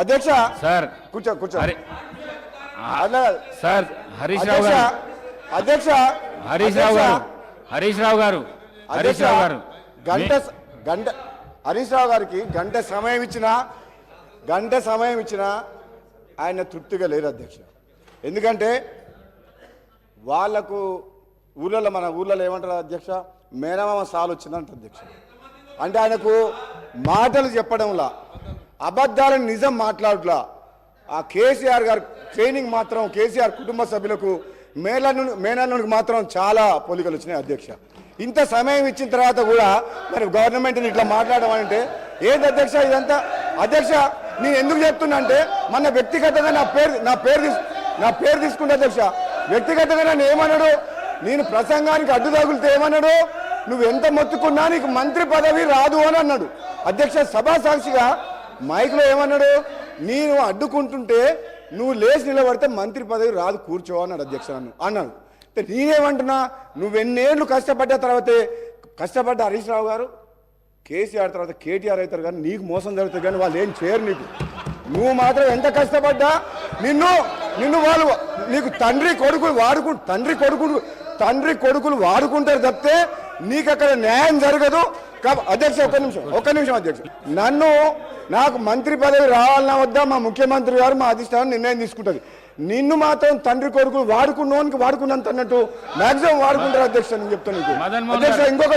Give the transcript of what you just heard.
అధ్యక్ష సార్ కూర్చో కూర్చో. అలా సార్ హరీష్ రావు గారు. అధ్యక్ష హరీష్ రావు గారు. హరీష్ రావు గారు. హరీష్ రావు గారు. గంట గంట హరీష్ రావు గారికి గంట సమయం ఇచ్చిన గంట సమయం ఇచ్చిన ఆయన తృప్తిగా లేరు అధ్యక్ష. ఎందుకంటే వాళ్ళకు ఊళ్ళలో మన ఊళ్ళలో ఏమంటారు అధ్యక్ష? మేనమామ సాలు వచ్చిందంట అధ్యక్ష. అంటే ఆయనకు మాటలు చెప్పడంలా అబద్ధాలను నిజం మాట్లాడట్లా. ఆ కేసీఆర్ గారు ట్రైనింగ్ మాత్రం కేసీఆర్ కుటుంబ సభ్యులకు మేనల్లు మేనల్లునికి మాత్రం చాలా పోలికలు వచ్చినాయి అధ్యక్ష. ఇంత సమయం ఇచ్చిన తర్వాత కూడా మరి గవర్నమెంట్ని ఇట్లా మాట్లాడడం అంటే ఏంది అధ్యక్ష ఇదంతా? అధ్యక్ష నేను ఎందుకు చెప్తున్నా అంటే మన వ్యక్తిగతంగా నా పేరు నా పేరు తీసు- నా పేరు తీసుకుంటే అధ్యక్ష. వ్యక్తిగతంగా నన్ను ఏమన్నాడు? నేను ప్రసంగానికి అడ్డు తగులితే ఏమన్నాడు? నువ్వు ఎంత మొత్తుకున్నా నీకు మంత్రి పదవి రాదు అని అన్నాడు. అధ్యక్ష సభా సాక్షిగా మైక్లో ఏమన్నాడు? నేను అడ్డుకుంటుంటే నువ్వు లేచి నిలబడితే మంత్రి పదవి రాదు కూర్చో అన్నాడు అధ్యక్షుడు నన్ను. అన్నాడు. అంటే నేనేమంటున్నా? నువ్వు ఎన్నేళ్ళు కష్టపడ్డ తర్వాతే కష్టపడ్డ హరీష్ రావు గారు కేసీఆర్ తర్వాత కేటీఆర్ అవుతారు కానీ నీకు మోసం జరుగుతుంది కానీ వాళ్ళు ఏం చేయరు నీకు. నువ్వు మాత్రం ఎంత కష్టపడ్డా? నిన్ను నిన్ను వాళ్ళు నీకు తండ్రి కొడుకులు వాడుకు తండ్రి కొడుకులు తండ్రి కొడుకులు వాడుకుంటారు తప్పితే నీకు అక్కడ న్యాయం జరగదు. అధ్యక్ష ఒక్క నిమిషం ఒక్క నిమిషం అధ్యక్ష. నన్ను నాకు మంత్రి పదవి రావాలన్నా వద్దా మా ముఖ్యమంత్రి గారు మా అధిష్టానం నిర్ణయం తీసుకుంటుంది. నిన్ను మాత్రం తండ్రి కొడుకులు వాడుకున్నోనికి వాడుకున్నంత అన్నట్టు మాక్సిమం వాడుకుంటారు అధ్యక్ష నేను చెప్తాను అధ్యక్ష. ఇంకొక